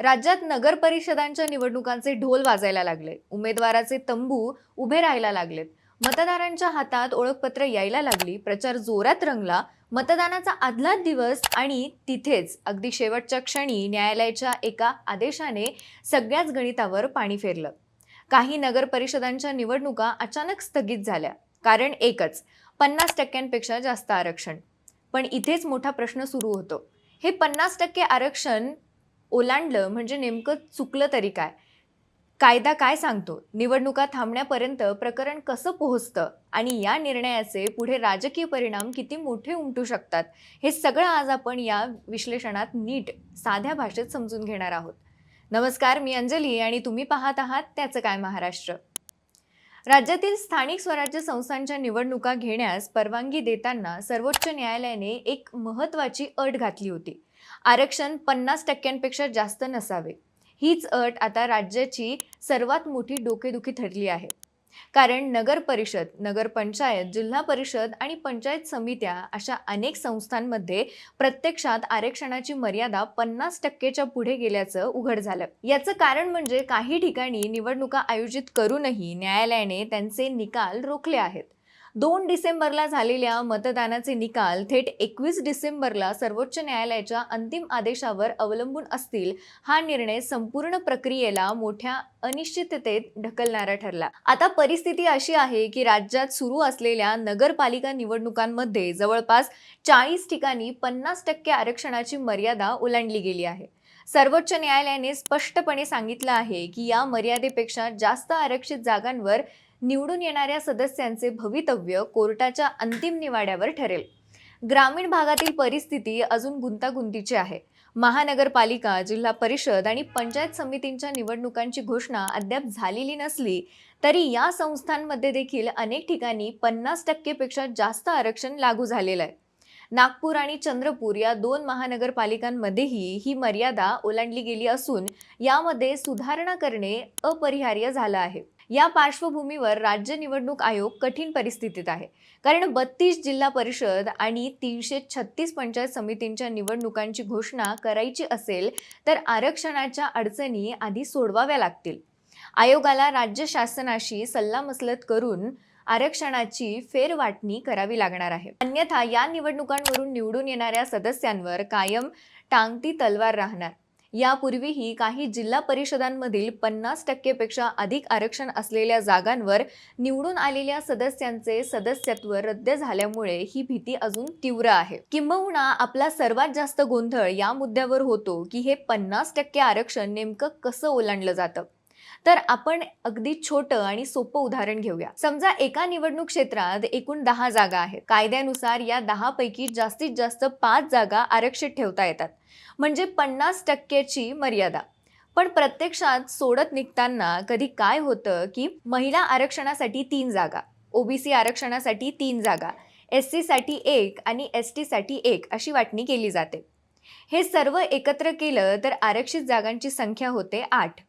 राज्यात नगर परिषदांच्या निवडणुकांचे ढोल वाजायला लागले. उमेदवाराचे तंबू उभे राहायला लागलेत. मतदारांच्या हातात ओळखपत्र यायला लागली. प्रचार जोरात रंगला. मतदानाचा आदला दिवस आणि तिथेच अगदी शेवटच्या क्षणी न्यायालयाच्या एका आदेशाने सगळ्याच गणितावर पाणी फेरलं. काही नगर परिषदांच्या निवडणुका अचानक स्थगित झाल्या. कारण एकच पन्नास टक्क्यांपेक्षा जास्त आरक्षण. पण इथेच मोठा प्रश्न सुरू होतो. हे पन्नास टक्के आरक्षण ओलांडलं म्हणजे नेमकं चुकलं तरी काय? कायदा काय सांगतो? निवडणुका थांबण्यापर्यंत प्रकरण कसं पोहोचतं? आणि या निर्णयाचे पुढे राजकीय परिणाम किती मोठे उमटू शकतात? हे सगळं आज आपण या विश्लेषणात नीट साध्या भाषेत समजून घेणार आहोत. नमस्कार मी अंजली आणि तुम्ही पाहत आहात त्याचं काय महाराष्ट्र. राज्यातील स्थानिक स्वराज्य संस्थांच्या निवडणुका घेण्यास परवानगी देताना सर्वोच्च न्यायालयाने एक महत्त्वाची अट घातली होती. आरक्षण पन्नास टक्क्यांपेक्षा जास्त नसावे. हीच अट आता राज्याची सर्वात मोठी डोकेदुखी ठरली आहे. कारण नगर परिषद नगरपंचायत जिल्हा परिषद आणि पंचायत समित्या अशा अनेक संस्थांमध्ये प्रत्यक्षात आरक्षणाची मर्यादा पन्नास टक्केच्या पुढे गेल्याचं उघड झालं. याचं कारण म्हणजे काही ठिकाणी निवडणुका आयोजित करूनही न्यायालयाने त्यांचे निकाल रोखले आहेत. दोन डिसेंबरला झालेल्या मतदानाचे निकाल थेट एकवीस डिसेंबरला सर्वोच्च न्यायालयाच्या अंतिम आदेशावर अवलंबून असतील हा निर्णय संपूर्ण प्रक्रियेला मोठ्या अनिश्चिततेत ढकलणारा ठरला. आता परिस्थिती अशी आहे की राज्यात सुरू असलेल्या नगरपालिका निवडणुकांमध्ये जवळपास चाळीस ठिकाणी पन्नास टक्के आरक्षणाची मर्यादा ओलांडली गेली आहे. सर्वोच्च न्यायालयाने स्पष्टपणे सांगितलं आहे की या मर्यादेपेक्षा जास्त आरक्षित जागांवर निवडून येणाऱ्या सदस्यांचे भवितव्य कोर्टाच्या अंतिम निवाड्यावर ठरेल. ग्रामीण भागातील परिस्थिती अजून गुंतागुंतीची आहे. महानगरपालिका जिल्हा परिषद आणि पंचायत समितींच्या निवडणुकांची घोषणा अद्याप झालेली नसली तरी या संस्थांमध्ये देखील अनेक ठिकाणी पन्नास टक्केपेक्षा जास्त आरक्षण लागू झालेलं आहे. नागपूर आणि चंद्रपूर या दोन महानगरपालिकांमध्येही ही मर्यादा ओलांडली गेली असून यामध्ये सुधारणा करणे अपरिहार्य झालं आहे. या पार्श्वभूमीवर राज्य निवडणूक आयोग कठीण परिस्थितीत आहे. कारण बत्तीस जिल्हा परिषद आणि तीनशे छत्तीस पंचायत समितींच्या निवडणुकांची घोषणा करायची असेल तर आरक्षणाच्या अडचणी आधी सोडवाव्या लागतील. आयोगाला राज्य शासनाशी सल्लामसलत करून आरक्षणाची फेरवाटणी करावी लागणार आहे. अन्यथा या निवडणुकांवरून निवडून येणाऱ्या सदस्यांवर कायम टांगती तलवार राहणार. यापूर्वीही काही जिल्हा परिषदांमधील पन्नास टक्केपेक्षा अधिक आरक्षण असलेल्या जागांवर निवडून आलेल्या सदस्यांचे सदस्यत्व रद्द झाल्यामुळे ही भीती अजून तीव्र आहे. किंबहुना आपला सर्वात जास्त गोंधळ या मुद्द्यावर होतो की हे पन्नास टक्के आरक्षण नेमकं कसं ओलांडलं जातं? तर आपण अगदी छोटं आणि सोपं उदाहरण घेऊया. समजा एका निवडणूक क्षेत्रात एकूण दहा जागा आहेत. कायद्यानुसार या दहा पैकी जास्तीत जास्त पाच जागा आरक्षित ठेवता येतात. म्हणजे पन्नास टक्क्याची मर्यादा. पण प्रत्यक्षात सोडत निघताना कधी काय होतं की महिला आरक्षणासाठी तीन जागा ओबीसी आरक्षणासाठी तीन जागा एस सीसाठी एक आणि एस टीसाठी एक अशी वाटणी केली जाते. हे सर्व एकत्र केलं तर आरक्षित जागांची संख्या होते आठ.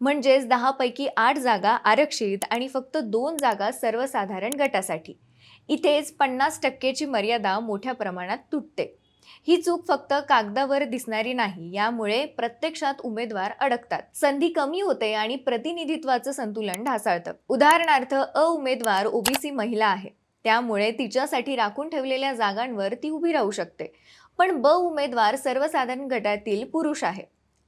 म्हणजेच दहापैकी आठ जागा आरक्षित आणि फक्त दोन जागा सर्वसाधारण गटासाठी. इथेच पन्नास टक्केची मर्यादा मोठ्या प्रमाणात तुटते. ही चूक फक्त कागदावर दिसणारी नाही यामुळे प्रत्यक्षात उमेदवार अडकतात. संधी कमी होते आणि प्रतिनिधित्वाचं संतुलन ढासळतं. उदाहरणार्थ अ उमेदवार ओबीसी महिला आहे. त्यामुळे तिच्यासाठी राखून ठेवलेल्या जागांवर ती उभी राहू शकते. पण ब उमेदवार सर्वसाधारण गटातील पुरुष आहे.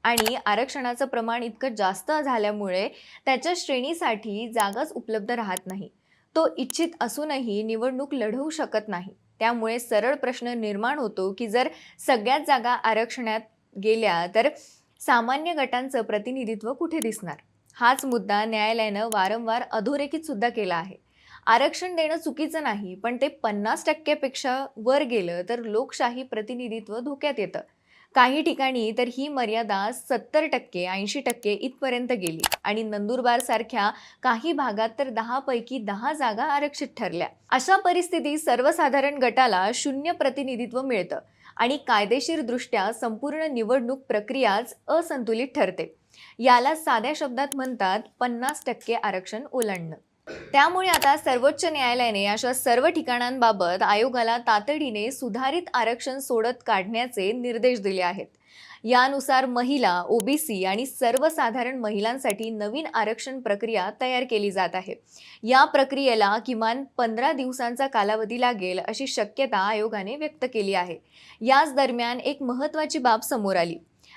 आणि आरक्षणाचं प्रमाण इतकं जास्त झाल्यामुळे त्याच्या श्रेणीसाठी जागाच उपलब्ध राहत नाही. तो इच्छित असूनही निवडणूक लढवू शकत नाही. त्यामुळे सरळ प्रश्न निर्माण होतो की जर सगळ्याच जागा आरक्षणात गेल्या तर सामान्य गटांचं प्रतिनिधित्व कुठे दिसणार? हाच मुद्दा न्यायालयानं वारंवार अधोरेखित सुद्धा केला आहे. आरक्षण देणं चुकीचं नाही पण ते पन्नास टक्क्यापेक्षा वर गेलं तर लोकशाही प्रतिनिधित्व धोक्यात येतं. काही ठिकाणी तर ही मर्यादा सत्तर टक्के ऐंशी टक्के इथपर्यंत गेली. आणि नंदुरबारसारख्या काही भागात तर दहापैकी दहा जागा आरक्षित ठरल्या. अशा परिस्थितीत सर्वसाधारण गटाला शून्य प्रतिनिधित्व मिळतं आणि कायदेशीरदृष्ट्या संपूर्ण निवडणूक प्रक्रियाच असंतुलित ठरते. याला साध्या शब्दात म्हणतात पन्नास टक्के आरक्षण ओलांडणं. त्यामुळे आता सर्वोच्च न्यायालयाने अशा सर्व ठिकाणांबाबत आयोगाला तातडीने सुधारित आरक्षण सोडत काढण्याचे निर्देश दिले आहेत. यानुसार महिला ओबीसी आणि सर्वसाधारण महिलांसाठी नवीन आरक्षण प्रक्रिया तयार केली जात आहे. या प्रक्रियेला किमान पंधरा दिवसांचा कालावधी लागेल अशी शक्यता आयोगाने व्यक्त केली आहे. याच दरम्यान एक महत्त्वाची बाब समोर आली.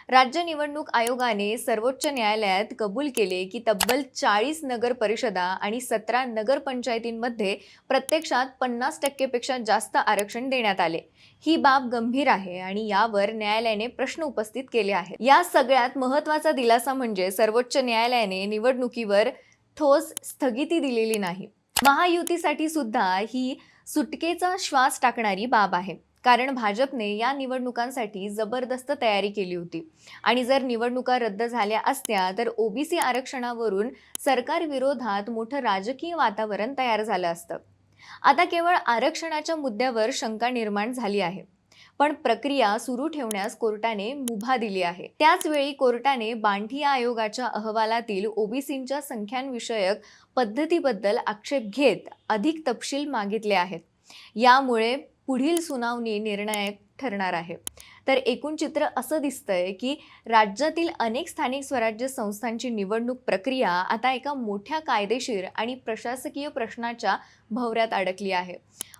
राज्य निवडणूक आयोगाने सर्वोच्च न्यायालयात कबूल केले की तब्बल चाळीस नगर परिषदा आणि सतरा नगरपंचायतींमध्ये प्रत्यक्षात पन्नास टक्केपेक्षा जास्त आरक्षण देण्यात आले. ही बाब गंभीर आहे आणि यावर न्यायालयाने प्रश्न उपस्थित केले आहेत. या सगळ्यात महत्त्वाचा दिलासा म्हणजे सर्वोच्च न्यायालयाने निवडणुकीवर ठोस स्थगिती दिलेली नाही. महायुतीसाठी सुद्धा ही सुटकेचा श्वास टाकणारी बाब आहे. कारण भाजपने या निवडणुकांसाठी जबरदस्त तयारी केली होती. आणि जर निवडणुका रद्द झाल्या असत्या तर ओबीसी आरक्षणावरून सरकारविरोधात मोठं राजकीय वातावरण तयार झालं असतं. आता केवळ आरक्षणाच्या मुद्द्यावर शंका निर्माण झाली आहे. पण प्रक्रिया सुरू ठेवण्यास कोर्टाने मुभा दिली आहे. त्याचवेळी कोर्टाने बांठी आयोगाच्या अहवालातील ओबीसींच्या संख्यांविषयक पद्धतीबद्दल आक्षेप घेत अधिक तपशील मागितले आहेत. यामुळे पुढील सुनावणी निर्णायक ठरणार आहे. तर एकूण चित्र असं दिसतंय की राज्यातील अनेक स्थानिक स्वराज्य संस्थांची निवडणूक प्रक्रिया आता एका मोठ्या कायदेशीर आणि प्रशासकीय प्रश्नाच्या भवऱ्यात अडकली आहे.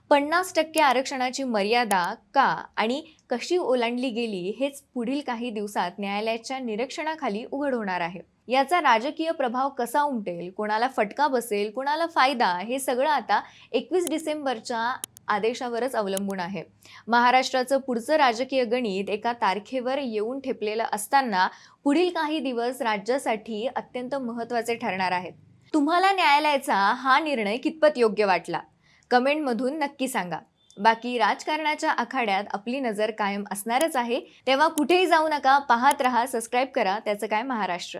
पन्नास टक्के आरक्षणाची मर्यादा का आणि कशी ओलांडली गेली हेच पुढील काही दिवसात न्यायालयाच्या निरीक्षणाखाली उघड होणार आहे. याचा राजकीय प्रभाव कसा उमटेल कोणाला फटका बसेल कोणाला फायदा हे सगळं आता एकवीस डिसेंबरच्या आदेशावरच अवलंबून आहे. महाराष्ट्राचं पुढचं राजकीय गणित एका तारखेवर येऊन ठेपलेलं असताना पुढील काही दिवस राज्यासाठी अत्यंत महत्त्वाचे ठरणार आहेत. तुम्हाला न्यायालयाचा हा निर्णय कितपत योग्य वाटला? कमेंटमधून नक्की सांगा. बाकी राजकारणाच्या आखाड्यात आपली नजर कायम असणारच आहे. तेव्हा कुठेही जाऊ नका पाहत रहा सबस्क्राईब करा. त्याचं काय महाराष्ट्र?